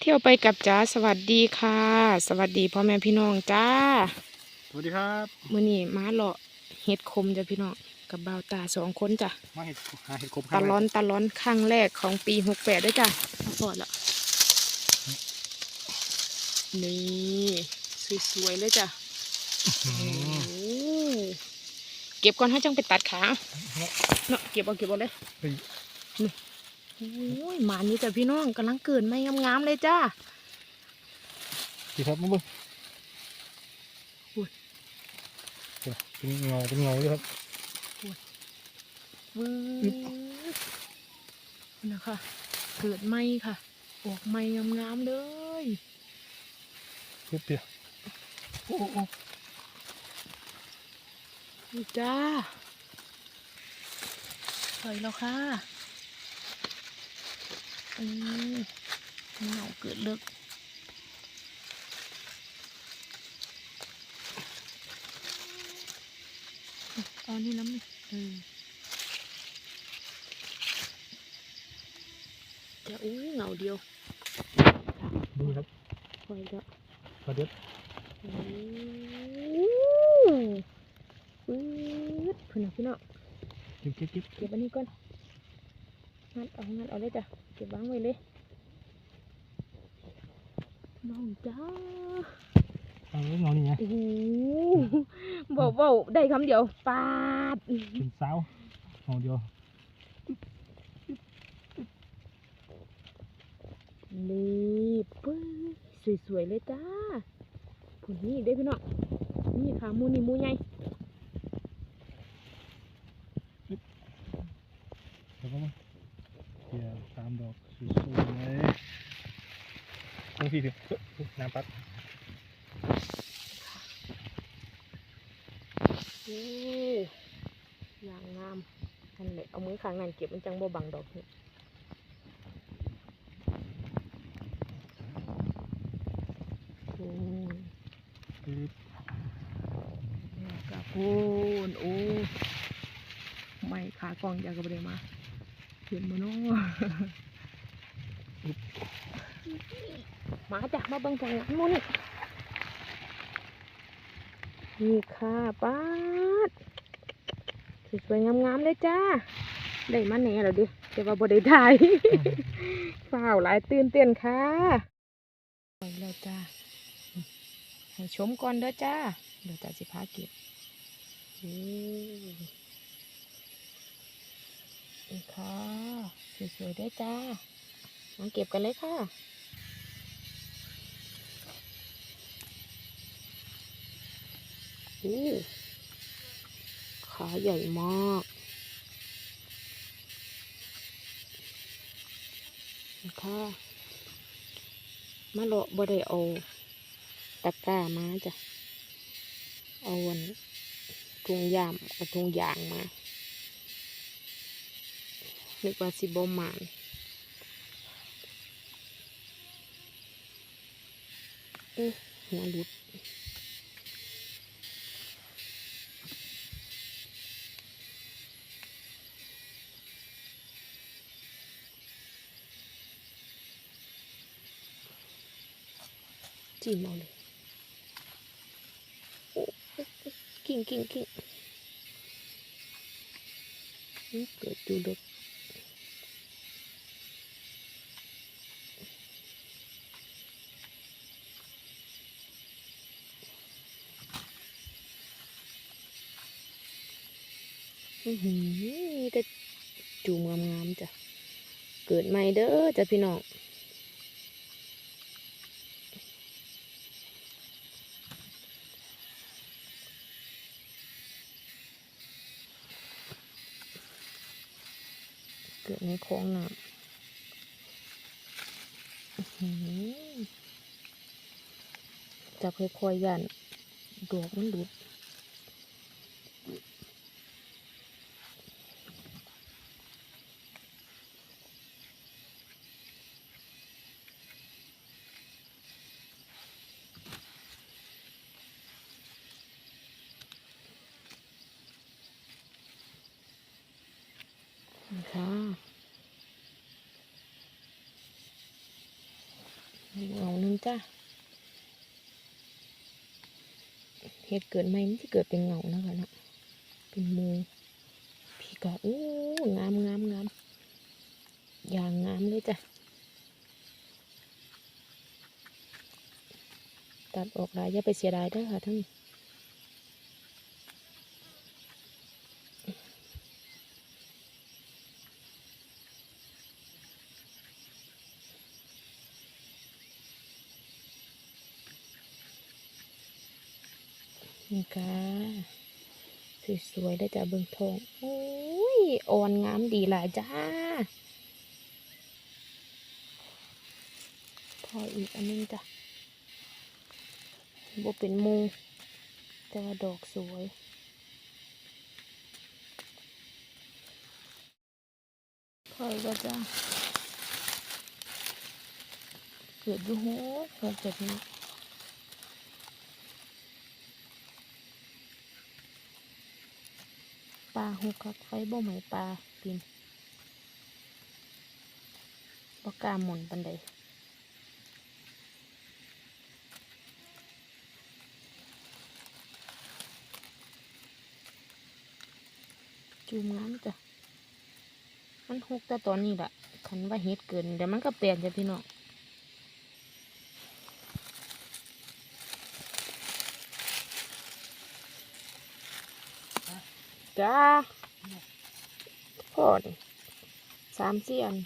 เที่ยวไปกับจ้าสวัสดีค่ะ สวัสดีพ่อแม่พี่น้องจ้าสวัสดีครับมื้อนี้มาเลาะเห็ดคมจ้ะพี่น้องกับบ่าวตาสองคนจ้ะมาเห็ดหาเห็ดครบตะล้อนตะล้อนครั้งแรกของปีหกแปดด้วยจ้ะมาพอละนี่สวยๆเลยจ้ะโอ้โหเก็บก่อนให้จังไปตัดขาเนาะเก็บเอาเก็บเอาเลย โอ้ยหมานี่จ้ะพี่น้องกำลังเกิดไม่งามๆเลยจ้าดีครับมาเบิ้งอุ้ยเดี๋ยวเป็นเงาเป็นเงาด้วยครับวืดนะคะเกิดไหมค่ะออกไหมงามๆเลยปุ๊บเดียวโอ้โอ้นี่จ้าสวยแล้วค่ะ อืมเหงาเกิดเลิกเอานี่น้ำเออจะอู้เหงาเดียวนี่ครับสวยแล้วกระเด็ดโอ้ปื๊ดพี่น้องพี่น้องเก็บเก็บเก็บเก็บอันนี้ก่อนงัดเอางัดเอาเลยจ้ะ เก็บวางไว้เลยน้องจ้าเอาเงานี่ไงโอ้โหบอกว่าได้คำเดียวปาดเป็นสาวเงาเดียวนี่ปื๊ดสวยๆเลยจ้าผลนี่ได้อพี่น้องนี่ค่ะหมูนี่หมูใหญ่เดี๋ยวก็มา เดี๋ยวตามดอกสวยๆเลยตรงที่ถึงน้ำปัดโอ้ยางงามนั่นแหละเอามือข้างนั้นเก็บมันจังบ่บังดอกนี่อืมปึ๊บกระพูนโอ้ไม่ขากองอยากกระเบดมาเห็นมาเนาะ มาจ้ะมาเบิ่งจังหวะนู้นนี่นี่ค่ะป้าดสวยๆงามๆเลยจ้า ได้มาแน่แล้วดิแต่ว่าบ่ได้ถ่ายฝ้าวหลายตื่นเต้นค่ะไปแล้วจ้าให้ชมก่อนเด้อจ้า เดี๋ยวจ้าสิพาเก็บ นี่ค่ะสวยๆได้อจ้ามาเก็บกันเลยค่ะอู้ขาใหญ่มากนี่ค่ะมาเลาะบ่ได้เอาตะกร้ามาจ้ะ เอาวันถุงยามเอาถุงยางมา นึกว่าสิบหมานเอ๊ะหัวหลุดจิ้มเอาเลยโอ้กิ่งกิ่งกิ่งนี่เกิดอยู่ดกอือหือ มีแต่จูมงามๆจ้ะ เกิดใหม่เด้อจ้ะพี่น้องเกิดในโคลองน้ำจับค่อยๆยันดอกมันดุดนะคะ อีกเงาหนึ่ง จ้าเหตุเกิดไหมมันจะเกิดเป็นเงานะคะเนาะเป็นหมูพี่ก็โอ้งามงามงามอย่างงามเลยจ้ะตัดออกลายอย่าไปเสียดายด้อค่ะทั้งนี่ค่ะส วยได้จ้ะเบิ่งทองโอ้ยอ่อนงามดีหลายจ้า พออีกอันนึงจ้ะบ่เป็นมูแต่ว่าดอกสวยพออีกแล้วจ้าเกิดอยู่หัวหัวแบบนี้ ปลาหูคักไฟบ่ไหมปลากินบ่กล้าหมุนปันใดจูมน้ำจ้ะ มันหกแต่ตอนนี้แหละคันว่าเฮ็ดเกินเดี๋ยวมันก็เปลี่ยนจ้ะพี่น้อง จ้าพอนี่สามสี่อัน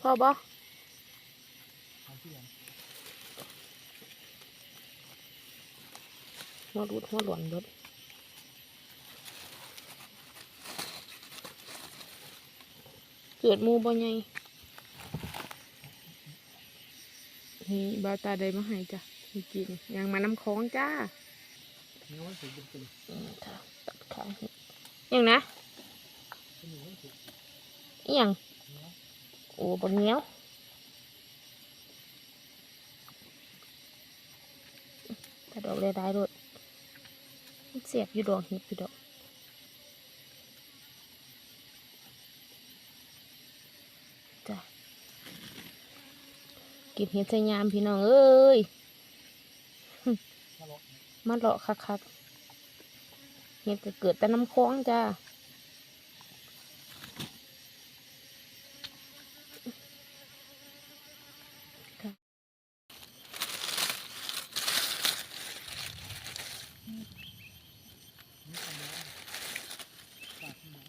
พอบ่ทำที่ยังหัวรูดหัวหลวนรถเกิดหมูบ่ใหญ่นี่บาวตาได้มาให้จ้ะ ให้กินยังมาน้ำคลองจ้าเนื้อมันสุกเป็นตัวอืมค่ะตัดขาให้ยังนะเป็นหนึ่งมันสุกอิหยังเนื้อโอ้บนเหนี้ยวถ้าดอกได้ได้ด้วยมันเสียบอยู่ดอกเห็ดอยู่ดอกจ้ะกินเห็ดใส่ยามพี่น้องเอ้ยมาเลาะ มาเลาะคักๆเห็ดก็เกิดแต่น้ำคลองจ้านี่ทำแล้วปากที่หนัง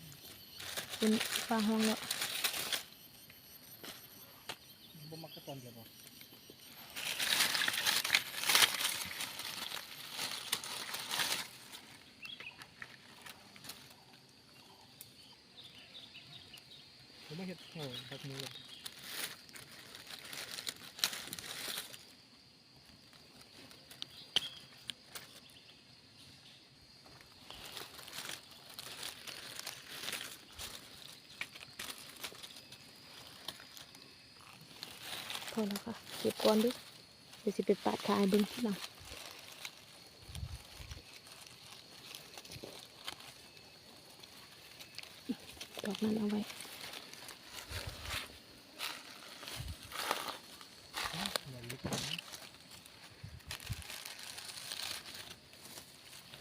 เป็นฟ้าห้องแล้ว บ่มักกระตอนเดียวบ่ผมไม่เห็ดโอ้แบบนี้เลย พ อแล้วค่ะเก็บก่อนดิเดี๋ยวสิไปปาดขายเบิ้งที่หลังดอกนั้นเอาไว้อย่าลึกนะ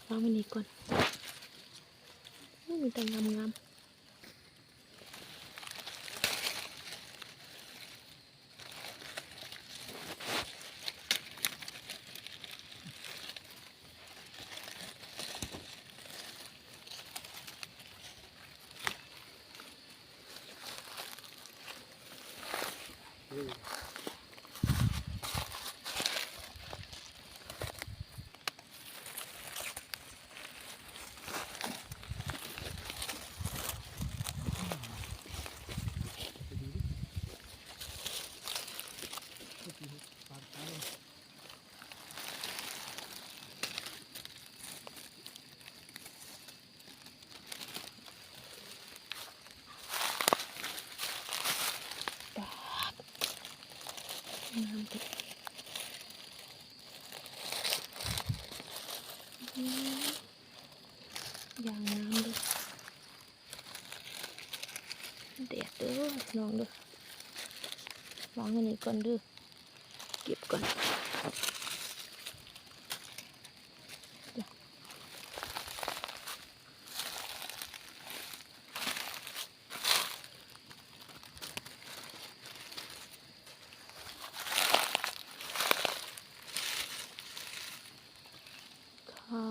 วางไว้นี่ก่อนอู้มีแต่งามงามปาดงามจังอืมอย่างงามเลย แดดเด้อน้องเด้อวางอันนี้ก่อนเด้อเก็บก่อนเดี๋ยวค่ะ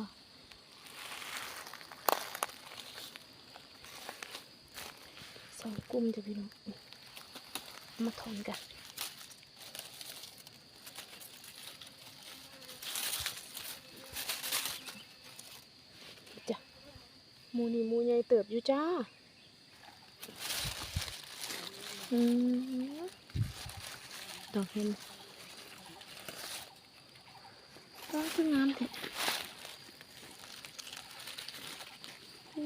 สองกลุ่มจะพี่น้องมาถอนกันจ้ะมูนี่มูใหญ่เติบอยู่จ้า อืมดอกเห็นก็คืองามแท้อื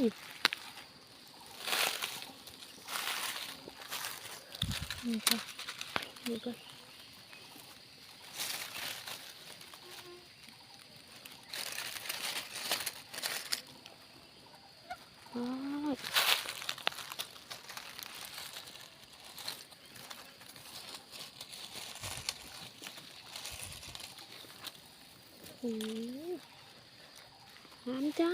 ม นี่ค่ะนี่ก็อ้าวโอ้ยงามจ้า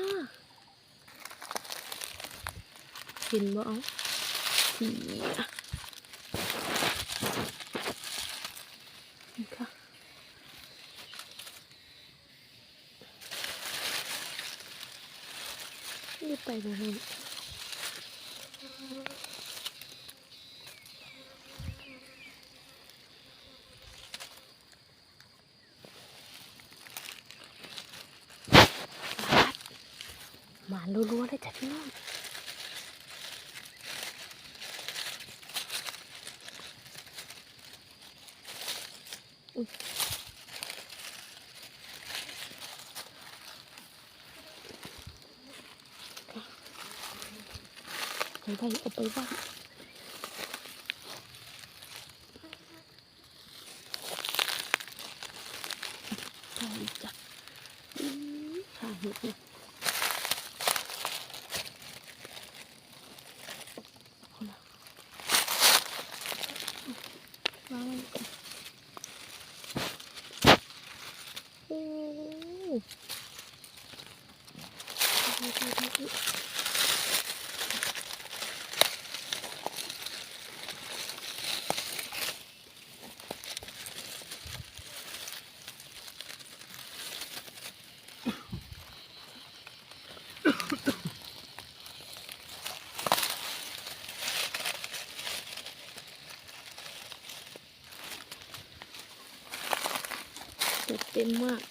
เห็นบ่เอานี่อะ นี่ค่ะนี่ ไปแบบนี้มารัวๆเลยจ้ะพี่น้องไป ไว้เอาไปไว้ใช่จ้ะอืมค่ะเห็ดเนี่ยเอาล่ะวางไว้ก่อนโอ้ยดูดูดูดู เต็มมมาก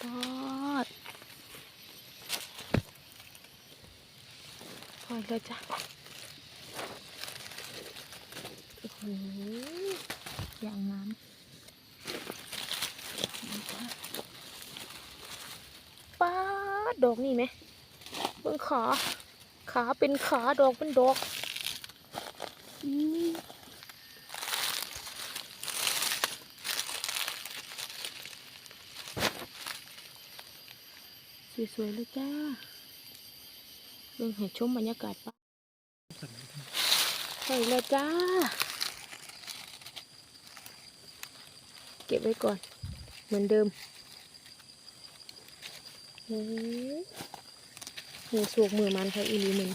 ปอดพอแล้วจ้ะโอ้โหอย่างงามป้าดด อกนี่ไหมเบิ่งขา ขาเป็นขาดอกเป็นดอกสวยๆเลยจ้าเบิ่งให้ชมบรรยากาศปะใช่แล้วจ้า เก็บไว้ก่อน เหมือนเดิม มือสวกมือมันค่ะอีลีมัน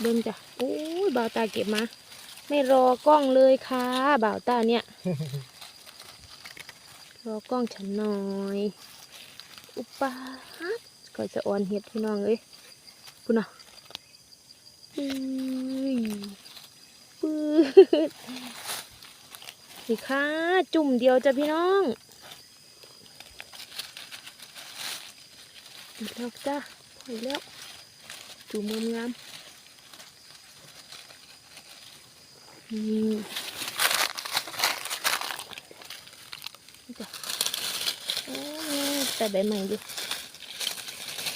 เบิ่งจ้ะโอ้ยบ่าวตาเก็บมา ไม่รอกล้องเลยค่ะบ่าวตาเนี่ยรอกล้องฉันหน่อย อุปาฮัดก็จะอ่อนเห็ดพี่น้องเอ้ยคุณน่ะปื้ยปื้ด นี่ค่ะ จุ่มเดียวจ้ะพี่น้องอีกแล้วจ้ะพออีกแล้ว จุ่มงามนี่จ้ะโอ้ยแต่ใบใหม่ดิ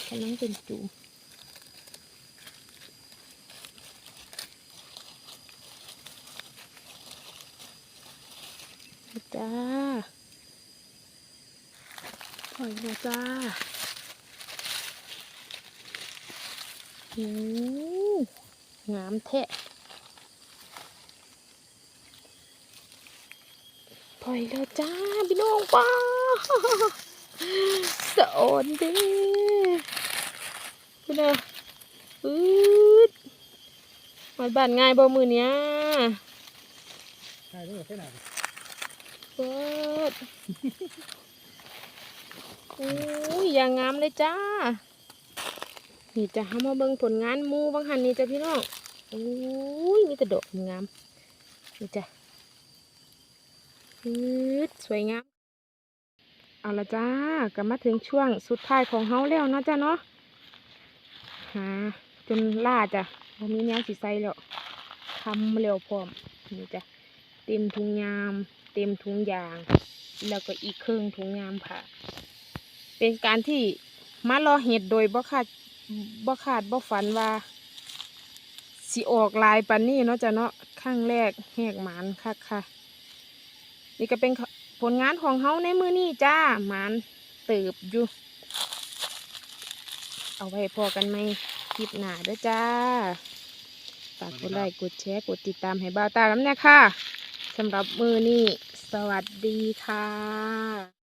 กำลังเป็นจุ่ม จ้าปล่อยแล้วจ้าโอ้งามแทะปล่อยแล้วจ้า พี่น้องป้าสอนดิพี่น้องอืดมาบ้านง่ายบ่มือเนี้ยใช่ด้วยใช่หน เปิดโอ้ยอย่างงามเลยจ้า นี่จะหามาเบิ่งผลงานมูบางหันนี่จ้ะพี่น้องโอ้ยมีแต่ดอกงาม นี่จ้ะอืดสวยงาม เอาละจ้าก็มาถึงช่วงสุดท้ายของเฮาแล้วเนาะจ้ะเนาะหาจนล่าจ้ะบ่มีแนวสิใสแล้วทำเร็วพร้อม นี่จ้ะเต็มถุงยาม เต็มถุงยาง แล้วก็อีกครึ่งถุงยามค่ะเป็นการที่มารอเห็ดโดยบ่คาดบ่คาดบ่ฝันว่าสิออกลายปันนี้เนาะจ้ะเนาะครั้งแรกแหกหมานคักค่ะ นี่ก็เป็นผลงานของเฮาในมือนี้จ้าหมานเติบอยู่ เอาไว้พอกันไหมคลิปหน้าเด้อจ้าฝากกดไลค์กดแชร์กดติดตามให้บ่าวตาน้ำเนี่ยค่ะสำหรับมือนี้ สวัสดีค่ะ